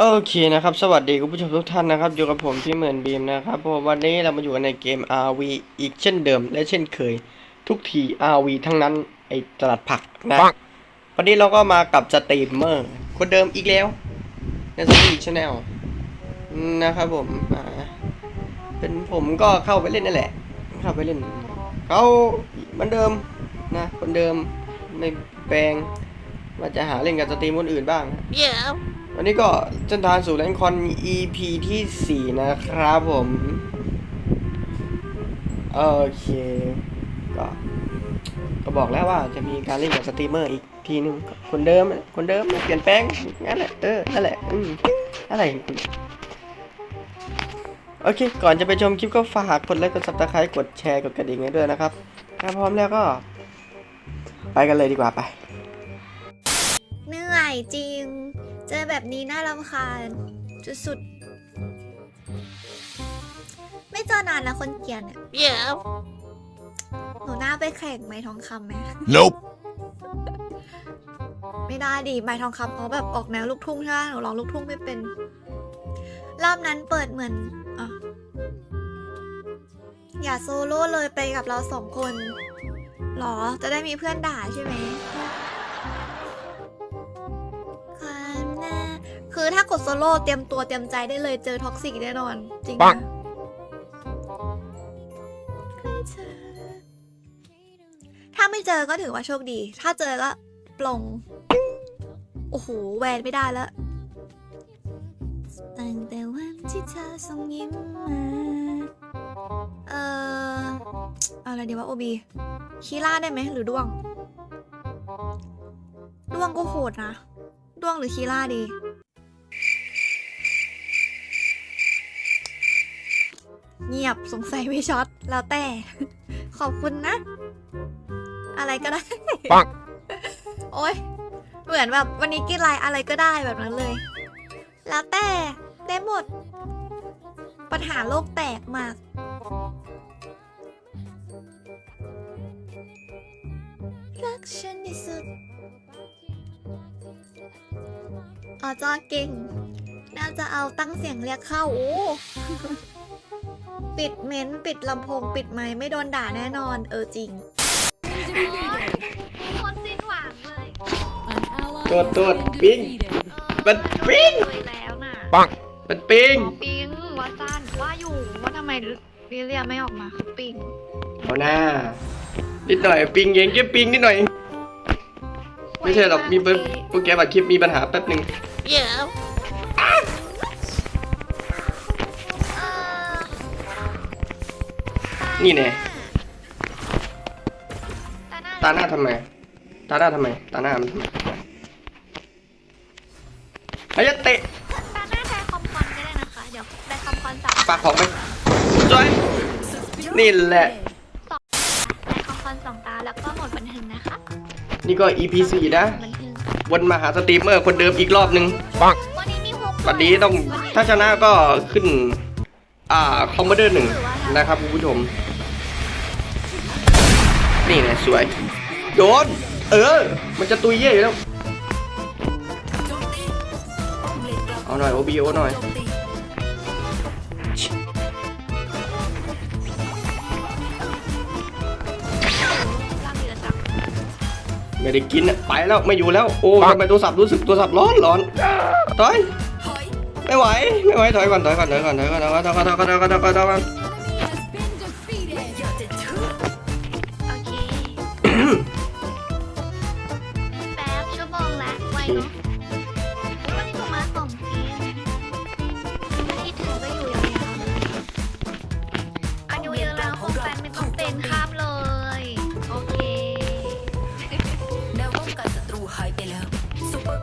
โอเคนะครับ สวัสดีคุณผู้ชมทุกท่านนะครับ อยู่กับผมที่เหมือนบีมนะครับผมวันนี้เรามาอยู่กันในเกม RV อีกเช่นเดิม และเช่นเคย ทุกที RV ทั้งนั้น ไอตลาดผักนะวันนี้เราก็มากับสตรีมเมอร์ คนเดิมอีกแล้ว ในสตรีมชาแนลนะครับผมเป็นผมก็เข้าไปเล่นนั่นแหละ เข้าไปเล่นเขาเหมือนเดิมนะ คนเดิมไม่แปลงว่าจะหาเล่นกับสตรีมคนอื่นบ้าง Yeah. วันนี้ก็เส้นทางสู่แรงคอน EP ที่ 4 นะครับผม โอเค ก็ ก็บอกแล้วว่าจะมีการเล่นกับสตรีมเมอร์อีกทีนึง คนเดิม คนเดิมไม่เปลี่ยนแปลง งั้นแหละ เออ นั่นแหละ อืมอะไร โอเค ก่อนจะไปชมคลิปก็ฝากกดไลค์ กดซับสไครต์กดแชร์ กดกระดิ่งให้ด้วยนะครับ ถ้าพร้อมแล้วก็ ไปกันเลยดีกว่าไป เหนื่อยจริง เจอแบบนี้น่ารำคาญสุดๆไม่เจอนานแล้วคนเกลียนเนี่ย Yeah. หนูน่าไปแข่งไม้ทองคำไหม Nope. ไม่ได้ดิไม้ทองคำเขาแบบออกแนวลูกทุ่งใช่ไหมหนูร้องลูกทุ่งไม่เป็น รอบนั้นเปิดเหมือนอะอย่าโซโล่เลยไปกับเราสองคนหรอ จะได้มีเพื่อนด่าใช่ไหมความ คือถ้ากดโซโล่เตรียมตัวเตรียมใจได้เลยเจอท็อกซิกแน่นอน จริงปันะงถ้าไม่เจอก็ถือว่าโชคดี ถ้าเจอก็ปลง โอ้โห แวนไม่ได้แล้วตั้งแต่วันที่เธอส่งยิ้มมาเอ่อเอาอะไรดีวะโอบีคีล่าได้ไหมหรือด้วง ด้วงก็โหดนะ ด้วงหรือคีล่าดี เงียบสงสัยไม่ช็อตแล้วแต่ ขอบคุณนะ อะไรก็ได้ปังโอ๊ยเหมือนแบบวันนี้กินอะไรอะไรก็ได้แบบนั้นเลย แล้วแต่ได้หมด ปัญหาโลกแตกมากรักฉันที่สุดอ๋อจอเก่ง น่าจะเอาตั้งเสียงเรียกเข้า โอ้ ปิดเม้นท์ปิดลำโพงปิดไมค์ไม่โดนด่าแน่นอน เออจริงคนสิ้นหวังเลยโทษโทษปิ้ง มันปิ้ง เลยแล้วน่ะ Bang. มันปิ้งหมอปิงว่าสั้นว่าอยู่ว่าทำไมลิเลียไม่ออกมาคือปิงเอาหน้านิดหน่อยปิงเองแค่ปิงนิดหน่อย ไม่ใช่หรอกมีเบอร์โปรแกรมอัดคลิปมีปัญหาแป๊บหนึ่ง Yeah. เอ นี่แน่ตาหน้าตาหน้าทำไม ตาหน้าทำไม ตาหน้ามันทำไมไอ้ยะเตะตาหน้าได้คอมคอนก็ได้นะคะ เดี๋ยวได้คอมคอนสามฝากของไปจอยนี่แหละได้คอมคอนสองตาแล้วก็หมดบันเทิงนะคะ นี่ก็ EP 4นะ บันเทิงวนมาหาสตรีมเมอร์คนเดิมอีกรอบหนึ่ง Bang. วันนี้มีหกวันนี้ต้องถ้าชนะก็ขึ้น อ่า คอมมานเดอร์หนึ่งนะครับคุณผู้ชม นี่ไงสวย โดน เออ มันจะตุยเย่อยู่แล้ว เอาหน่อยโอบีโอหน่อยร่างเดือดจังไม่ได้กินอะไปแล้วไม่อยู่แล้ว โอ้ทำไมโทรศัพท์รู้สึกโทรศัพท์ร้อนร้อนถอย ไม่ไหว ไม่ไหวถอยก่อนถอยก่อนถอยก่อนถอยก่อนถอยก่อนถอยก่อนถอยก่อนถอยก่อน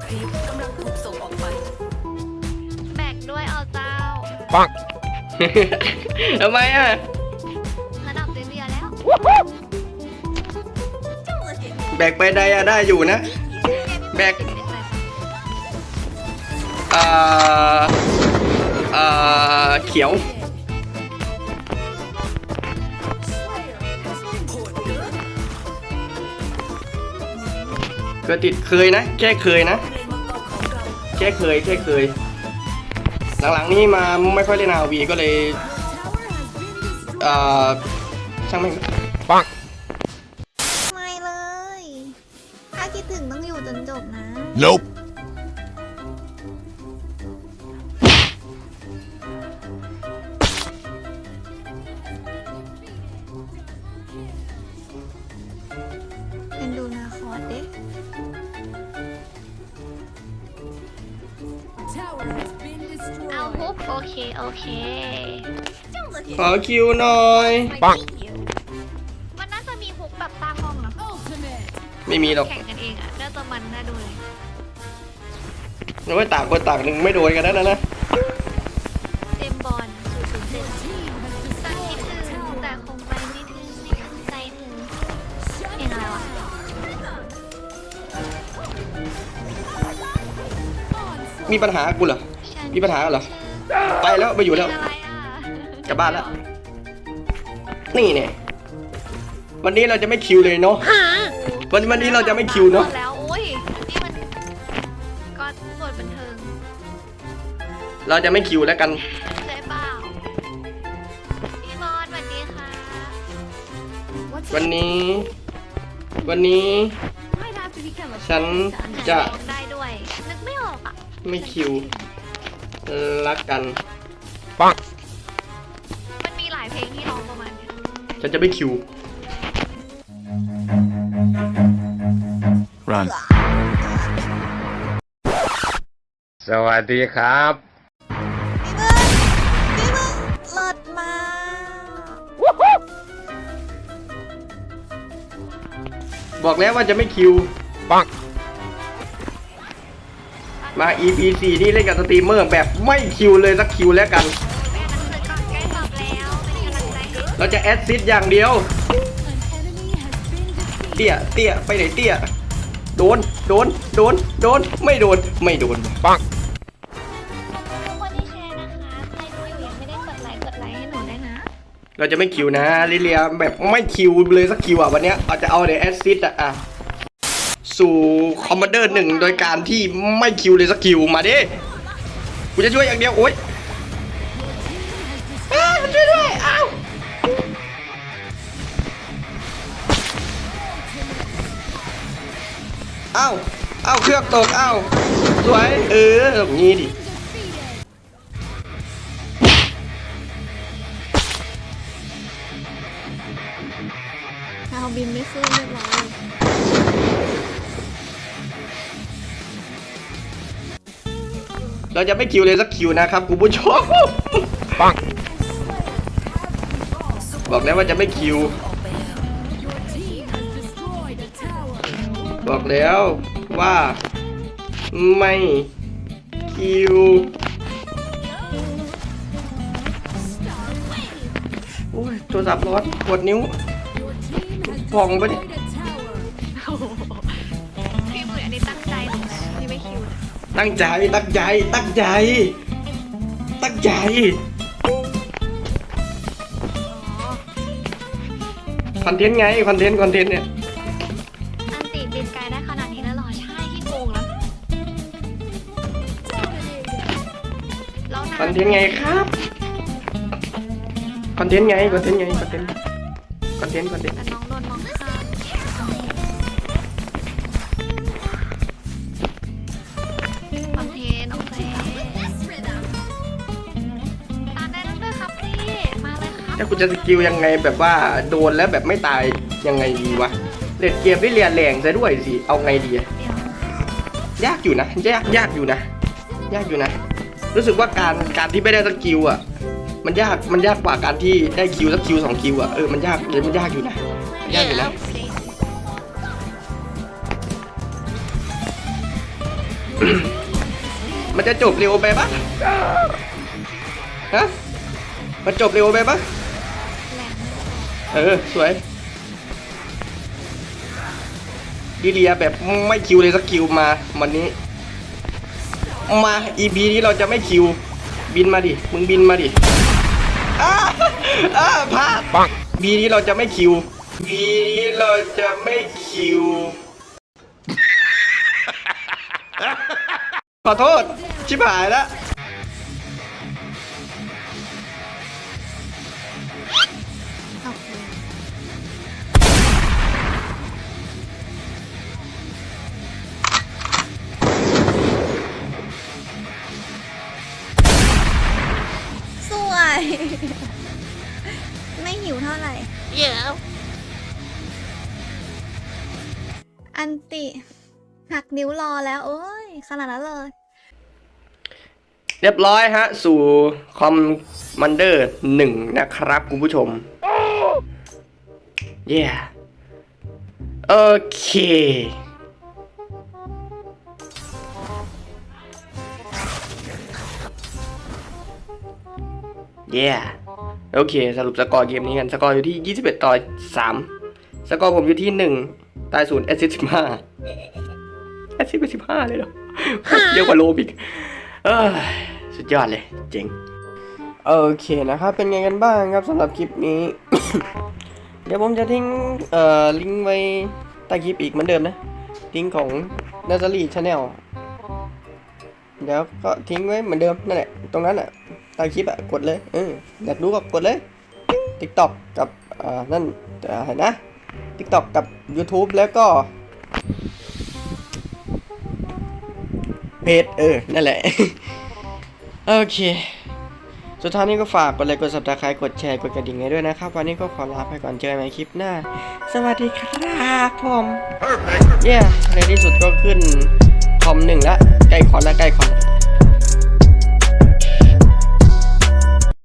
ครีปกำลังถูกส่งออกไป แบกด้วยเอาเจ้า Bang. ทำไมอะ ระดับเรียแล้วแบกไปได้อะได้อยู่นะ แบก อ่า อ่า เขียว ก็ติดเคยนะ แค่เคยนะ แค่เคยแค่เคย หลังๆนี้มาไม่ค่อยเล่นอาวีก็เลยเอ่อช่างแม่งไม่เลย ถ้าคิดถึงต้องอยู่จนจบนะ Nope. โอเค โอเค ขอคิวหน่อย ปัง มันน่าจะมีฮุกแบบสร้างห้องนะ Ultimate. ไม่มีหรอกแข่งกันเองอะ น่าจะมันน่าดูเลยนึกว่าต่างคนต่างหนึ่งไม่โดนกันแล้วนะนะเต็มบอลศูนย์ศูนย์เจ็ด Team has สักคิด destroyed ถึง a แต่ tower. คงไปไม่ถึงไม่ถึงใจถึงเพลงอะไรวะมีปัญหากูเหรอ ฉันมีปัญหาเหรอ ไปแล้วไปอยู่แล้วเพลงอะไรอะกลับบ้านแล้ว นี่เนี่ยวันนี้เราจะไม่คิวเลยเนาะ วันวันนี้เราจะไม่คิวเนาะ แล้วโอ้ยนี่มันก็บทบันเทิงเราจะไม่คิวแล้วกัน ใช่เปล่าพี่บอลสวัสดีค่ะวันนี้ วันนี้ Might have to become a ฉัน fan จะ ร้องได้ด้วยนึกไม่ออกอะ ไม่คิว รักกันมันมีหลายเพลงที่ร้องประมาณเนี้ยฉันจะไม่คิว Run. สวัสดีครับ พี่เบิ้ลพี่เบิ้ลเลิศมากบอกแล้วว่าจะไม่คิวปัง มา EP 4นี่เล่นกับสตรีมเมอร์แบบไม่คิวเลยสักคิวแล้วกันแม่หนังสือก่อนใกล้สอบแล้วเป็นกำลังใจให้เราจะแอดซิดอย่างเดียว An enemy has been defeated. เตี้ยเตี้ยไปไหนเตี้ย โดน โดน โดน โดน ไม่โดน ไม่โดน Bang. ทุกคนที่แชร์นะคะใครดูอยู่ยังไม่ได้กดไลค์กดไลค์ให้หนูด้วยนะเราจะไม่คิวนะลิเลียแบบไม่คิวเลยสักคิวอะวันเนี้ยเราจะเอาเดแอดซิดอะอะ สู่คอมมานเดอร์หนึ่งโดยการที่ไม่คิวเลยสักคิวมาดิกูจะช่วยอย่างเดียวโอ๊ยช่วยด้วยอ้าวอ้าวอ้าวเครื่องตกอ้าวสวยเออแบบนี้ดิเอาบินไม่ขึ้นเรียบร้อย เราจะไม่คิวเลยสักคิวนะครับคุณผู้ชม Bang. บอกแล้วว่าจะไม่คิว บอกแล้วว่าไม่คิวโอ้ยโทรศัพท์ร้อนปวดนิ้ว Your team has Vòng bên- destroyed a tower. ตั้งใจ ตั้งใจ ตั้งใจ ตั้งใจอ๋อคอนเทนต์ไง คอนเทนต์ คอนเทนต์เนี่ย อันติบินไกลได้ขนาดนี้แล้วเหรอ ใช่ที่โกงแล้วแล้วนานคอนเทนต์ไงครับ คอนเทนต์ไง คอนเทนต์ไง คอนเทนต์ คอนเทนต์ คอนเทนต์ แต่น้องโดนมองข้าม มาเลยครับถ้าคุณจะสกิลยังไงแบบว่าโดนแล้วแบบไม่ตายยังไงดีวะเล่นเกมได้เรียนแรงซะด้วยสิ เอาไงดีอะยากอยู่นะ ยากยากอยู่นะ ยากอยู่นะ รู้สึกว่าการการที่ไม่ได้สกิลอะ มันยากมันยากกว่าการที่ได้คิวสักคิวสองคิวอะเออมันยากเลยมันยากอยู่นะยากอยู่นะมันจะจบเร็วไปปะฮะมันจบเร็วไปปะ เออ สวยดีเลียแบบไม่คิวเลยสักคิวมาวันนี้ มา EP นี้เราจะไม่คิว บินมาดิ มึงบินมาดิอ้าอ้าพลาด Bang. บีนี้เราจะไม่คิวบีนี้เราจะไม่คิว ขอโทษ ชิบหายแล้ว หิวเท่าไหร่ เดี๋ยวอันติหักนิ้วรอแล้ว โอ้ยขนาดนั้นเลย เรียบร้อยฮะ สู่คอมมานเดอร์หนึ่งนะครับ คุณผู้ชม เย้โอเคเย้ โอเค สรุปสกอร์เกมนี้กันสกอร์อยู่ที่ 21 ต่อ 3 สกอร์ผมอยู่ที่ 1 ตายศูนย์แอสซิสต์15แอสซิสต์ไป15เลยเหรอเยอะกว่าโลบอีกเอ้ยสุดยอดเลย เจ๋ง โอเคนะครับ เป็นไงกันบ้างครับสำหรับคลิปนี้ เดี๋ยวผมจะทิ้งเอ่อลิงก์ไว้ใต้คลิปอีกเหมือนเดิมนะ ลิงก์ของ n a z a r y Channel เดี๋ยวก็ทิ้งไว้เหมือนเดิมนั่นแหละ ตรงนั้นอะ ใต้คลิปอะกดเลยเอออยากดูก็กดเลย TikTok กับเอ่อนั่นอะไรนะ TikTok กับ YouTube แล้วก็เพจเออ นั่นแหละ โอเค สุดท้ายนี้ก็ฝากกดไลค์กด subscribe กดแชร์กดกระดิ่งให้ด้วยนะครับ วันนี้ก็ขอลาไปก่อนเจอกันใหม่คลิปหน้า สวัสดีครับผมเย้ในที่สุดก็ขึ้นคอมหนึ่งละใกล้คอนละใกล้คอนละ